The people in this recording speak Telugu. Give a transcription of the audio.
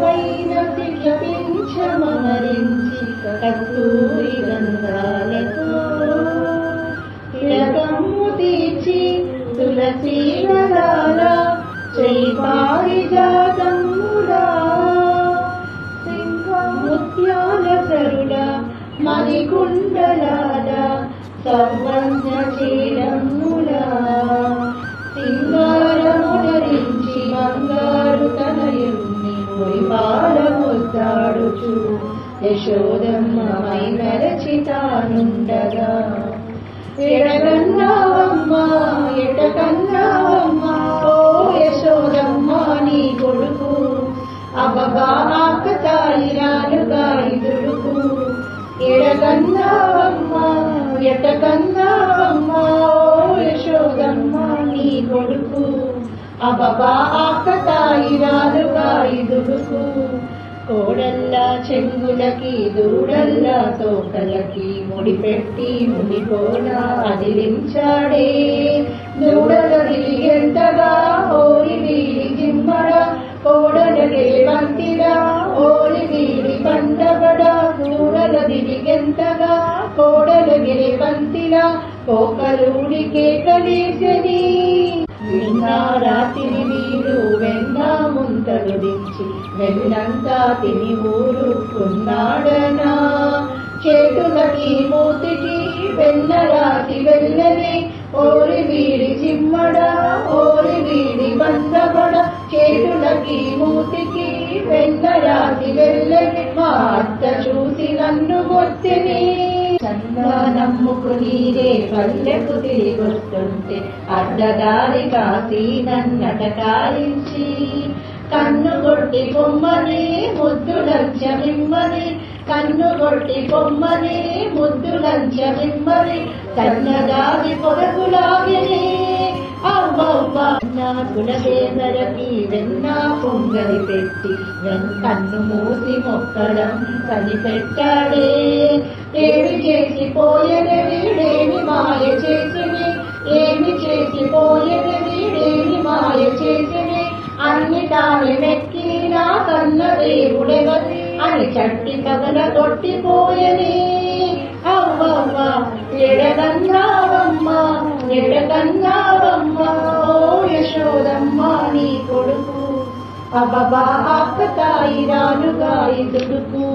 పైన శిక్షపించమరించి కస్తూరి గంధాలతో తిలకమ్ము తీర్చి తులసి వరాల శ్రీపారిజాతముడా ముత్యాల సరుల మణికుండలాల సౌవర్ణ చీరములా యశోదమ్మై నరచితానుండగా. మరచితానుండగా ఎడగన్నావమ్మ ఓ యశోదమ్మ నీ కొడుకు. అబ్బా ఆకతాయిరాలుగా ఇదుడుకు ఎడగన్నావమ్మ ఎటకన్నావమ్మ ఓ యశోదమ్మ నీ కొడుకు. అబ్బా ఆకతాయిరాలుగా ఇదుడుకు చెంగులకి దూడల్లా తోకలకి ముడిపెట్టి ముడిపోనా అదిలించాడే. దూడల దిలిగెంతగా ఓరి వీడి జిమ్మడ కోడల బంతిరా ఓరి వీడి పండబడ దూడల ఎంతగా కోడల బంతిరా కోకలూడి కేకలేసని నిన్నా రాత్రి వీడు వెన్న ముంతలు దించి. వెన్నంతా తిని ఊరుకున్నాడనా? చేతులకి మూతికి వెన్న వెళ్ళని ఓరి వీడి చిమ్మడ ఓరి వీడి బందబడ చేతులకి మూతికి వెన్న వెళ్ళని మా అత్త చూసి నన్ను కొట్టిని చందా నమ్ముకు నీరే పల్లెకు తిరిగొస్తుంటే అడ్డదారి కాసి నన్నట నన్నటకారించి కన్ను కొట్టి బొమ్మని ముద్దు లంచమిమ్మని కన్ను కొట్టి బొమ్మని ముద్దు లంచమిమ్మని సన్నదారి పొరగులాగిని అవ్వవ్వ నా వెన్న పొంగలి పెట్టి కన్ను మూసి మొక్కడం కనిపెట్టాడే ఏమి చేసి పోయని వీడేమి మాయ చేసిని ఏమి చేసి పోయని వీడేమి మాయ చేసిని అన్ని దాని మెక్కి నా కన్న దేవుడెవరి అని చట్టి పగల కొట్టిపోయని. అవ్వమ్మ ఎడగన్నావమ్మ ఎడగన్నావమ్మ ఓ యశోదమ్మ నీ కొడుకు. అబ్బా అక్క తాయి రాలుగా ఇదుడుకు